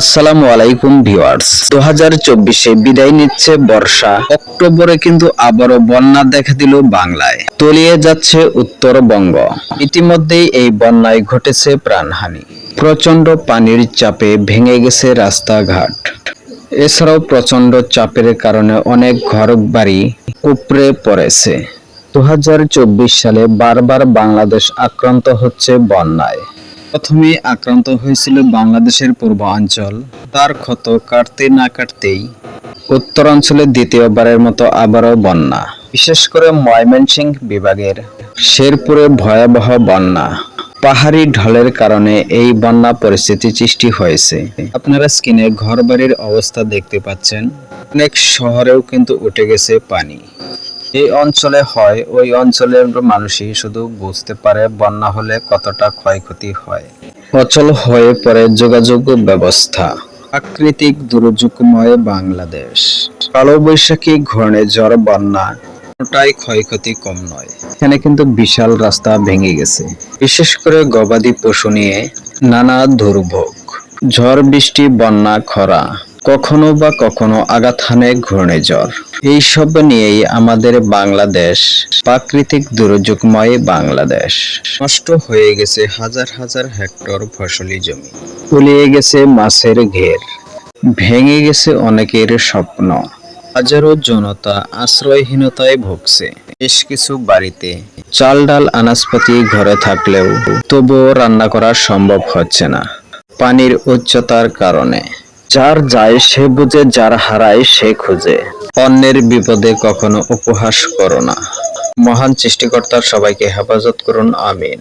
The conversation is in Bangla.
আসসালামু আলাইকুম ভিউয়ার্স। দু হাজার চব্বিশে বিদায় নিচ্ছে বর্ষা। অক্টোবরে কিন্তু আবারও বন্যা দেখা দিল বাংলায়। তলিয়ে যাচ্ছে উত্তরবঙ্গ। ইতিমধ্যেই এই বন্যায় ঘটেছে প্রাণহানি। প্রচণ্ড পানির চাপে ভেঙে গেছে রাস্তাঘাট। এছাড়াও প্রচণ্ড চাপের কারণে অনেক ঘর বাড়ি উপড়ে পড়েছে। দুহাজার চব্বিশ সালে বারবার বাংলাদেশ আক্রান্ত হচ্ছে বন্যায়। প্রথমে আক্রান্ত হয়েছিল বাংলাদেশের পূর্বাঞ্চল। তার ক্ষত কাটতে না কাটতেই উত্তরাঞ্চলে দ্বিতীয়বারের মতো আবারও বন্যা, বিশেষ করে ময়মনসিংহ বিভাগের শেরপুরে ভয়াবহ বন্যা। পাহাড়ি ঢলের কারণে এই বন্যা পরিস্থিতি সৃষ্টি হয়েছে। আপনারা স্ক্রিনে ঘরবাড়ির অবস্থা দেখতে পাচ্ছেন। অনেক শহরেও কিন্তু উঠে গেছে পানি। এই অঞ্চলে হয়, ওই অঞ্চলের মানুষই শুধু বুঝতে পারে বন্যা হলে কতটা ক্ষয়ক্ষতি হয়। অচল হয়ে পড়ে যোগাযোগ ব্যবস্থা। প্রাকৃতিক দুর্যোগময় বাংলাদেশ। কালবৈশাখী ঘূর্ণিঝড় বন্যা কোনোটাই ক্ষয়ক্ষতি কম নয়। এখানে কিন্তু বিশাল রাস্তা ভেঙে গেছে। বিশেষ করে গবাদি পশু নিয়ে নানা দুর্ভোগ। ঝড়, বৃষ্টি, বন্যা, খরা। কখনো বা কখনো আঘাত হানে ঘূর্ণিঝড়। এইসব নিয়েই আমাদের বাংলাদেশ, প্রাকৃতিক দুর্যোগময় বাংলাদেশ। নষ্ট হয়ে গেছে হাজার হাজার হেক্টর ফসলি জমি। তলিয়ে গেছে মাছের ঘের। ভেঙে গেছে অনেকের স্বপ্ন। হাজারো জনতা আশ্রয়হীনতায় ভুগছে। বেশ কিছু বাড়িতে চাল ডাল আনাজপাতি ঘরে থাকলেও তবুও রান্না করা সম্ভব হচ্ছে না। পানির উচ্চতার কারণে। যার যায় সে বুঝে, যার হারায় সে খুঁজে। অন্যের বিপদে কখনো উপহাস করো না। মহান সৃষ্টিকর্তার সবাইকে হেফাজত করুন, আমিন।